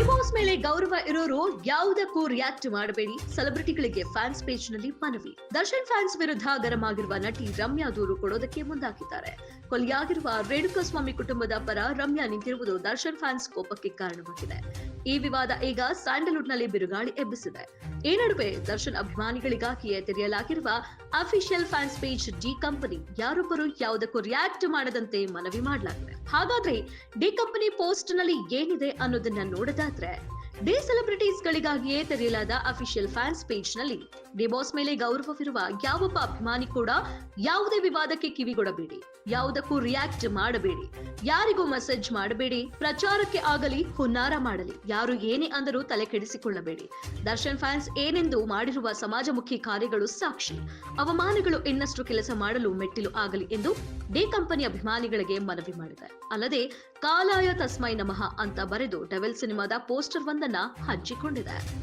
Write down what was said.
Divorce ಮೇಲೆ ಗೌರವ ಇರೋರು ಯಾವುದಕ್ಕೂ ರಿಯಾಕ್ಟ್ ಮಾಡಬೇಡಿ. ಸೆಲೆಬ್ರಿಟಿಗಳಿಗೆ ಫ್ಯಾನ್ಸ್ ಪೇಜ್ನಲ್ಲಿ ಮನವಿ. ದರ್ಶನ್ ಫ್ಯಾನ್ಸ್ ವಿರುದ್ಧ ಗರಂ ಆಗಿರುವ ನಟಿ ರಮ್ಯಾ ದೂರು ಕೊಡೋದಕ್ಕೆ ಮುಂದಾಗಿದ್ದಾರೆ. ಕೊಲೆಯಾಗಿರುವ ರೇಣುಕಾಸ್ವಾಮಿ ಕುಟುಂಬದ ಪರ ರಮ್ಯಾ ನಿಂತಿರುವುದು ದರ್ಶನ್ ಫ್ಯಾನ್ಸ್ ಕೋಪಕ್ಕೆ ಕಾರಣವಾಗಿದೆ. ಈ ವಿವಾದ ಈಗ ಸ್ಯಾಂಡಲ್ವುಡ್ನಲ್ಲಿ ಬಿರುಗಾಳಿ ಎಬ್ಬಿಸಿದೆ. ಈ ನಡುವೆ ದರ್ಶನ್ ಅಭಿಮಾನಿಗಳಿಗಾಗಿಯೇ ತೆರೆಯಲಾಗಿರುವ official fans page D company ಯಾರೊಬ್ಬರು ಯಾವುದಕ್ಕೂ ರಿಯಾಕ್ಟ್ ಮಾಡದಂತೆ ಮನವಿ ಮಾಡಲಾಗಿದೆ. ಹಾಗಾದ್ರೆ ಡಿ ಕಂಪನಿ ಪೋಸ್ಟ್ನಲ್ಲಿ ಏನಿದೆ ಅನ್ನೋದನ್ನ ನೋಡೋದಾದ್ರೆ, ಡಿ ಸೆಲೆಬ್ರಿಟೀಸ್ ಗಳಿಗಾಗಿಯೇ ತೆರೆಯಲಾದ ಅಫಿಷಿಯಲ್ ಫ್ಯಾನ್ಸ್ ಪೇಜ್ನಲ್ಲಿ ಡಿಬಾಸ್ ಮೇಲೆ ಗೌರವವಿರುವ ಯಾವೊಬ್ಬ ಅಭಿಮಾನಿ ಕೂಡ ಯಾವುದೇ ವಿವಾದಕ್ಕೆ ಕಿವಿಗೊಡಬೇಡಿ. ಯಾವುದಕ್ಕೂ ರಿಯಾಕ್ಟ್ ಮಾಡಬೇಡಿ. ಯಾರಿಗೂ ಮೆಸೇಜ್ ಮಾಡಬೇಡಿ. ಪ್ರಚಾರಕ್ಕೆ ಆಗಲಿ, ಹುನ್ನಾರ ಮಾಡಲಿ. ಯಾರು ಏನೇ ಅಂದರೂ ತಲೆ ಕೆಡಿಸಿಕೊಳ್ಳಬೇಡಿ. ದರ್ಶನ್ ಫ್ಯಾನ್ಸ್ ಏನೆಂದು ಮಾಡಿರುವ ಸಮಾಜಮುಖಿ ಕಾರ್ಯಗಳು ಸಾಕ್ಷಿ. ಅವಮಾನಗಳು ಇನ್ನಷ್ಟು ಕೆಲಸ ಮಾಡಲು ಮೆಟ್ಟಿಲು ಆಗಲಿ ಎಂದು ಡಿ ಕಂಪನಿ ಅಭಿಮಾನಿಗಳಿಗೆ ಮನವಿ ಮಾಡಿದೆ. ಅಲ್ಲದೆ, ಕಾಲಾಯ ತಸ್ಮೈ ನಮಃ ಅಂತ ಬರೆದು ಡೆವೆಲ್ ಸಿನಿಮಾದ ಪೋಸ್ಟರ್ ಒಂದನ್ನ ಹಂಚಿಕೊಂಡಿದೆ.